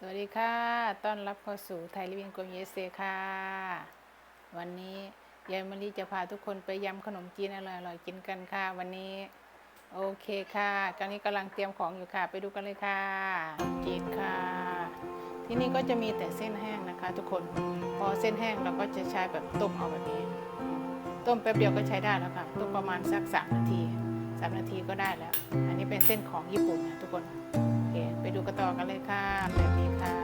สวัสดีค่ะ ต้อนรับเข้าสู่ไทยลิวิงกรมเยเซค่ะ วันนี้ยายมะลิจะพาทุกคนไปยำขนมจีนอร่อยๆกินกันค่ะ วันนี้ โอเคค่ะตอนนี้กำลังเตรียมของอยู่ค่ะ ไปดูกันเลยค่ะจีนค่ะ ที่นี่ก็จะมีแต่เส้นแห้งนะคะ ทุกคน พอเส้นแห้งเราก็จะใช้แบบต้มเอาแบบนี้ ต้มแป๊บเดียวก็ใช้ได้แล้วค่ะ ต้มประมาณสักสามนาทีสามนาทีก็ได้แล้ว อันนี้เป็นเส้นของญี่ปุ่นนะทุกคน ดูกันต่อกันเลยค่ะแบบนี้ค่ะ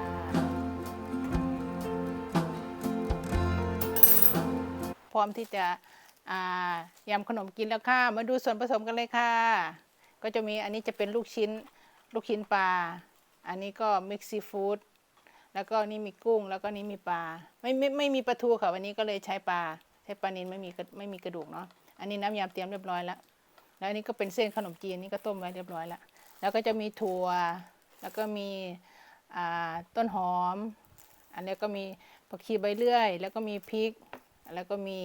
พร้อมที่จะยำขนมกินแล้วค่ะ มาดูส่วนผสมกันเลยค่ะ ก็จะมีอันนี้จะเป็นลูกชิ้นลูกชิ้นปลา อันนี้ก็มิกซีฟู้ดแล้วก็นี่มีกุ้งแล้วก็นี่มีปลาไม่ไม่ไม่มีปลาทูค่ะวันนี้ก็เลยใช้ปลาใช้ปลานิลไม่มีไม่มีกระดูกเนาะอันนี้น้ำยำเตรียมเรียบร้อยแล้วแล้วอันนี้ก็เป็นเส้นขนมจีนนี่ก็ต้มไว้เรียบร้อยแล้วแล้วก็จะมีถั่ว แล้วก็มีต้นหอม อันนี้ก็มีผักชีใบเลื่อย แล้วก็มีพริก แล้วก็มี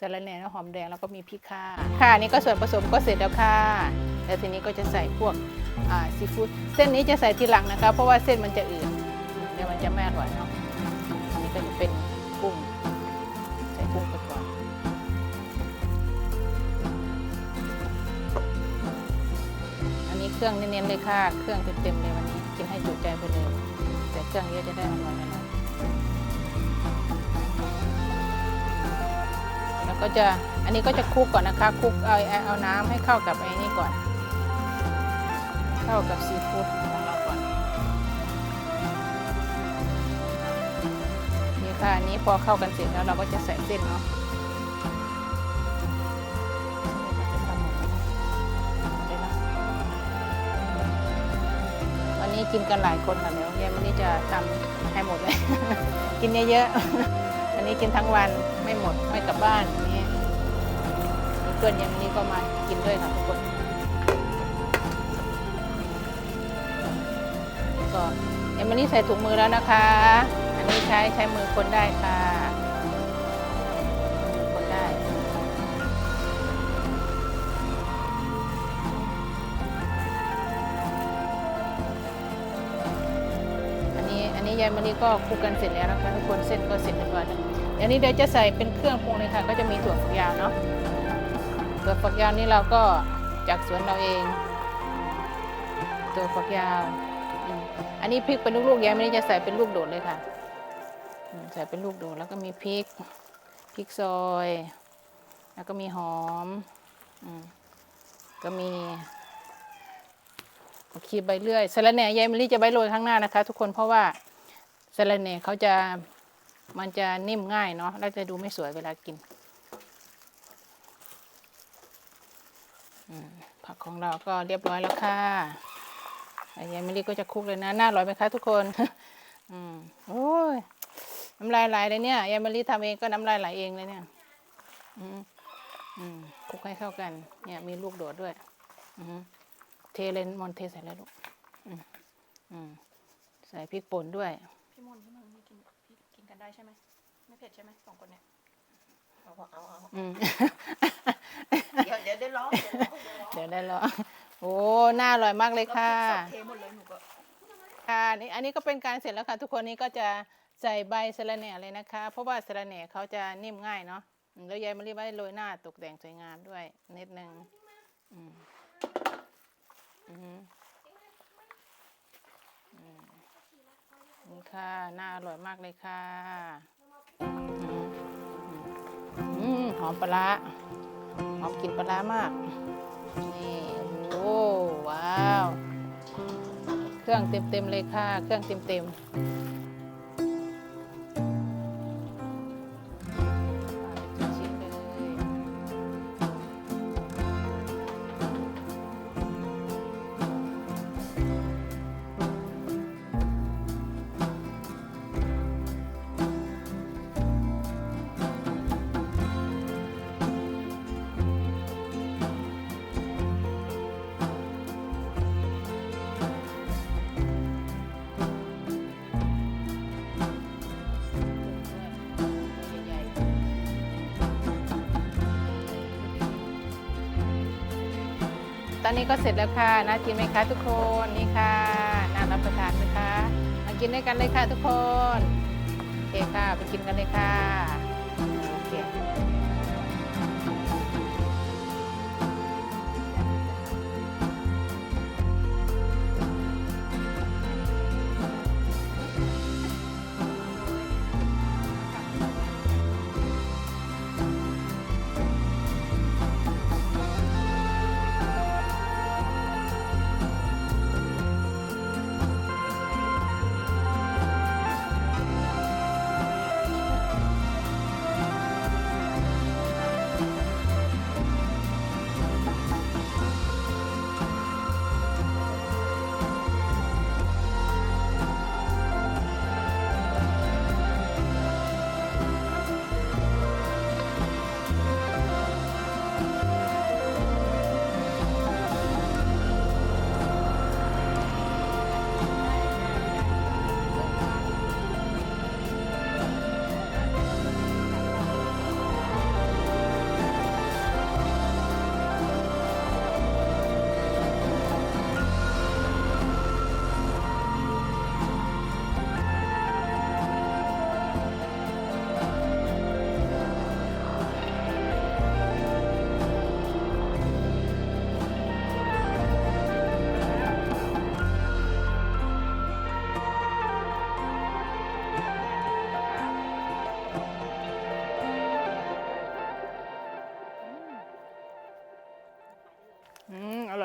สะระแหน่และหอมแดงแล้วก็มีพริกค่ะ ค่ะนี่ก็ส่วนผสมก็เสร็จแล้วค่ะแล้วทีนี้ก็จะใส่พวกซีฟู้ดเส้นนี้จะใส่ทีหลังนะคะ เพราะว่าเส้นมันจะอืดเดี๋ยวมันจะไม่อร่อยเนาะอันนี้ก็จะเป็นกุ้งใส่กุ้งไปก่อนอันนี้เครื่องเน้นๆเลยค่ะ เครื่องเต็มๆเลยวันนี้ กินให้จุใจไปเลยแต่เครื่องเยอะจะได้อร่อยอร่อยแล้วก็จะอันนี้ก็จะคลุกก่อนนะคะคลุกเอาเอาน้ำให้เข้ากับไอ้นี่ก่อน เข้ากับซีฟู้ดของเราก่อนนี่ค่ะอันนี้พอเข้ากันเสร็จแล้วเราก็จะใส่เส้นเนาะ กินกันหลายคนค่ะเดี๋ยวเฮียมันนี่จะทำให้หมดเลย กินเยอะๆอันนี้กินทั้งวันไม่หมดไม่กลับบ้านอย่างนี้เพื่อนยายมันนี้ก็มากินด้วยค่ะทุกคน ก็ยายมันนี่ใส่ถุงมือแล้วนะคะ อันนี้ใช้ใช้มือคนได้ค่ะ ยายมะลิก็คลุกกันเสร็จแล้วนะคะทุกคนเส้นก็เสร็จเรียบร้อยแล้วเดี๋ยวนี้เดี๋ยวจะใส่เป็นเครื่องปรุงเลยค่ะ ก็จะมีถั่วฝักยาวเนาะถั่วฝักยาวนี่เราก็จากสวนเราเองถั่วฝักยาว อันนี้พริกเป็นลูกๆยายมะลิจะใส่เป็นลูกโดดเลยค่ะใส่เป็นลูกโดดแล้วก็มีพริกพริกซอย แล้วก็มีหอมอืมก็มีขีดใบเลื่อยสะระแหน่ยายมะลิจะใบโรยข้างหน้านะคะ ทุกคนเพราะว่า สะระแหน่เขาจะมันจะนิ่มง่ายเนาะแล้วจะดูไม่สวยเวลากินผักของเราก็เรียบร้อยแล้วค่ะยายมะลิก็จะคลุกเลยนะ น่าอร่อยไหมคะทุกคนอืมโอ้ยน้ำลายไหลเลยเนี่ยยายมะลิทำเองก็น้ำลายไหลเองเลยเนี่ย อืมอืมคลุกให้เข้ากัน เนี่ย มีลูกโดดด้วย อืมเทเลยมอนเทใส่เลยลูกอืมอืมใส่พริกป่นด้วย พี่มนต์พี่มนต์มีกินพี่กินกันได้ใช่ไหมไม่เผ็ดใช่ไหมสองคนเนี่ยเอาเอาเอาอืม เดี๋ยวเดี๋ยวได้ร้องเดี๋ยวร้องเดี๋ยวร้องเดี๋ยวได้รอโอ้น่าอร่อยมากเลยค่ะ แล้วพริกสดเทหมดเลยหนูก็ ค่ะนี่อันนี้ก็เป็นการเสร็จแล้วค่ะ ทุกคนนี้ก็จะใส่ใบสะระแหน่เลยนะคะ เพราะว่าสะระแหน่เขาจะนิ่มง่ายเนาะอืมแล้วยายมะลิไว้โรยหน้าตกแต่งสวยงามด้วยนิดนึงอืมอืมอืมนี่ ค่ะ น่าอร่อยมากเลยค่ะอืมหอมปลาหอมกลิ่นปลาร้ามาก นี่โอ้ว้าว เครื่องเต็มๆเลยค่ะ เครื่องเต็มๆ ตอนนี้ก็เสร็จแล้วค่ะน่ากินไหมคะทุกคนนี่ค่ะน่ารับประทานไหมคะมากินด้วยกันเลยค่ะทุกคนโอเคค่ะไปกินกันเลยค่ะ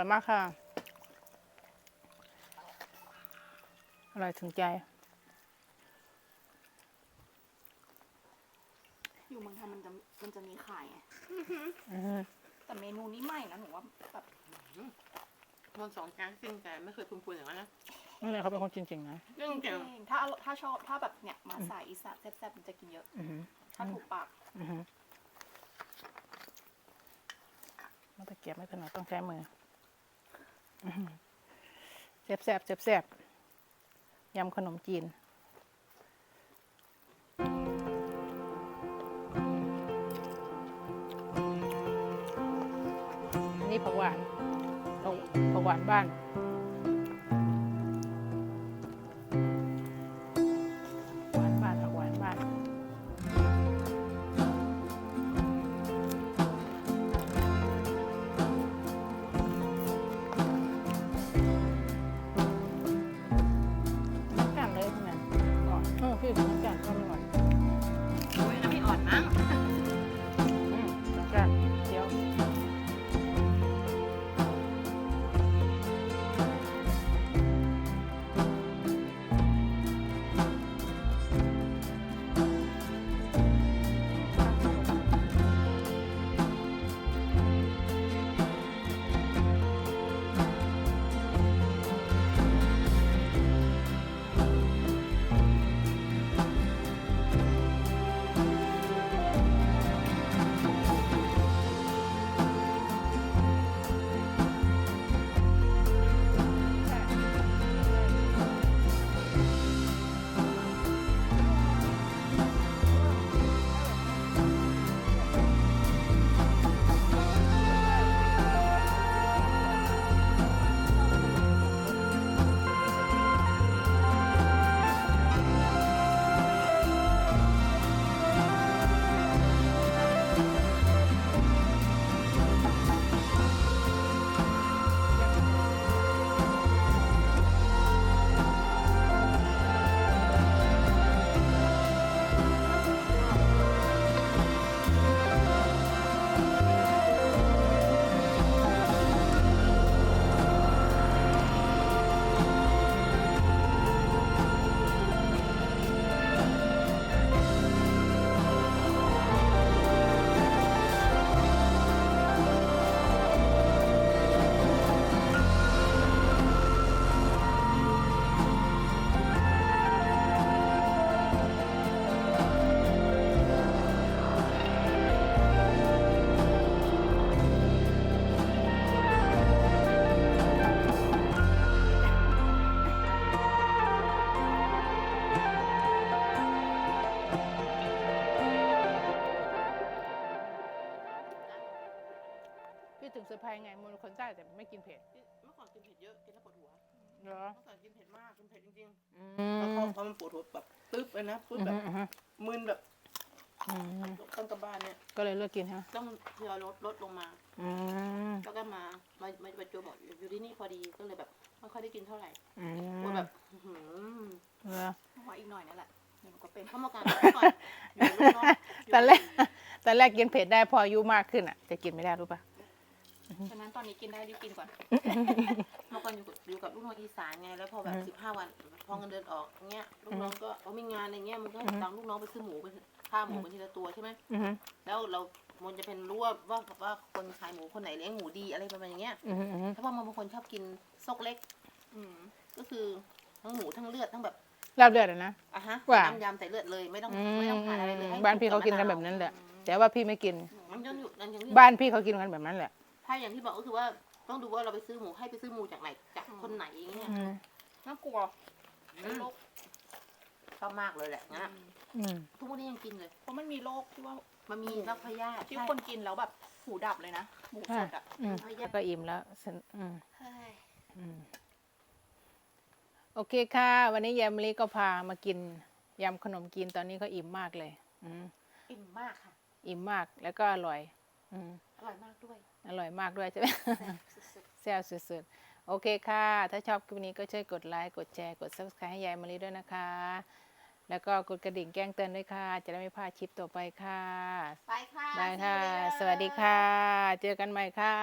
มอร่อยมากค่ะ อร่อยถึงใจ อยู่เมืองไทยมันจะมันจะมีขายไงอืมแต่เมนูนี้ใหม่นะหนูว่าแบบมันสองจานจริงแต่ไม่เคยพูนๆอย่างนั้นนะนี่เลยเขาเป็นคนจริงๆนะเรื่องจเก่งริงถ้าถ้าชอบถ้าแบบเนี่ยมาสายอีสานแซ่บๆมันจะกินเยอะอือหือถ้าถูกปากอือหือมันตะเกียบไม่ถนัดต้องใช้มืออื้อหือ แซ่บแซ่บแซ่บแซ่บยำขนมจีน นี่ผักหวานผักหวานบ้าน พี่ถึงเซอร์ไพรส์ไงมูลคนใต้แต่ไม่กินเผ็ดเมื่อก่อนกินเผ็ดเยอะกินแล้วปวดหัวเหรอเมื่อก่อนกินเผ็ดมากกินเผ็ดจริงอืๆแล้วพอมเลยนะพูดอือแบฮึบอือฮึมึนแบบอืมต้นกระบาลเนี่ยก็เลยเลิกกินฮะต้องทยอยลดลดลงมา อืมแล้วก็มามามาประจวบบอกอยู่ที่นี่พอดีก็เลยแบบไม่ค่อยได้กินเท่าไหร่อืกลัวมแบบอื้อหือเหรอว่าอีกหน่อยนั่นแหละเดี๋ยวหนูก็เป็นเข้ามาการก่อนอยู่ลูกน้องอยู่ ตอนแรกตอนแรกกินเผ็ดได้พออายุมากขึ้นอะ จะกินไม่ได้รู้ป่ะ ฉะนั้นตอนนี้กินได้รีบกินก่อนเมื่อก่อนอยู่กับอยู่กับลูกน้องอีสานไงแล้วพอแบบสิบห้าวันพอเงินเดือนออกเงี้ยลูกน้องก็เขามีงานอะไรเงี้ยมันก็ตังลูกน้องไปซื้อหมูไปค่าหมูเป็นทีละตัวใช่ไหมอือฮึแล้วเรามันจะเป็นรู้ว่าว่าว่าคนขายหมูคนไหนเลี้ยงหมูดีอะไรประมาณอย่างเงี้ยอือฮึอือฮึถ้าว่ามันบางคนชอบกินซกเล็ก อืมก็คือทั้งหมูทั้งเลือดทั้งแบบลาบเลือดอะนะอะฮะว่าน้ำยำใส่เลือดเลยไม่ต้องอืไม่ต้องผ่านอะไรเลยให้บ้านพี่เขากินกันแบบนั้นแหละแต่ว่าพี่ไม่กินมันยังอยู่ยังอยู่บ้านพี่เขากินกันแบบนั้นแหละ ถ้าอย่างที่บอกก็คือว่าต้องดูว่าเราไปซื้อหมูให้ไปซื้อหมูจากไหนจากคนไหนอย่างเงี้ยอืมน่ากลัวอืมโรคชอบมากเลยแหละงั้นอะอืมทุกวันนี้ยังกินเลย เพราะมันมีโรคที่ว่ามันมีรักพยาธิที่ใช่คนกินแล้วแบบหูดับเลยนะหมูสดอะอืมแล้วก็อิ่มแล้วฉันอืมเฮ้ยอืมโอเคค่ะ วันนี้ยายมะลิก็พามากินยำขนมกินตอนนี้ก็อิ่มมากเลย อืมอิ่มมากค่ะ อิ่มมากแล้วก็อร่อย อืมอร่อยมากด้วย อร่อยมากด้วยใช่ไหมแซ่บสุดแซ่บสุดๆ โอเคค่ะ ถ้าชอบคลิปนี้ก็ช่วยกดไลค์ กดแชร์ กด subscribe ให้ยายมะลิด้วยนะคะ แล้วก็กดกระดิ่งแจ้งเตือนด้วยค่ะ จะได้ไม่พลาดคลิปต่อไปค่ะๆไปค่ะบายค่ะ See you later สวัสดีค่ะ เจอกันใหม่ค่ะ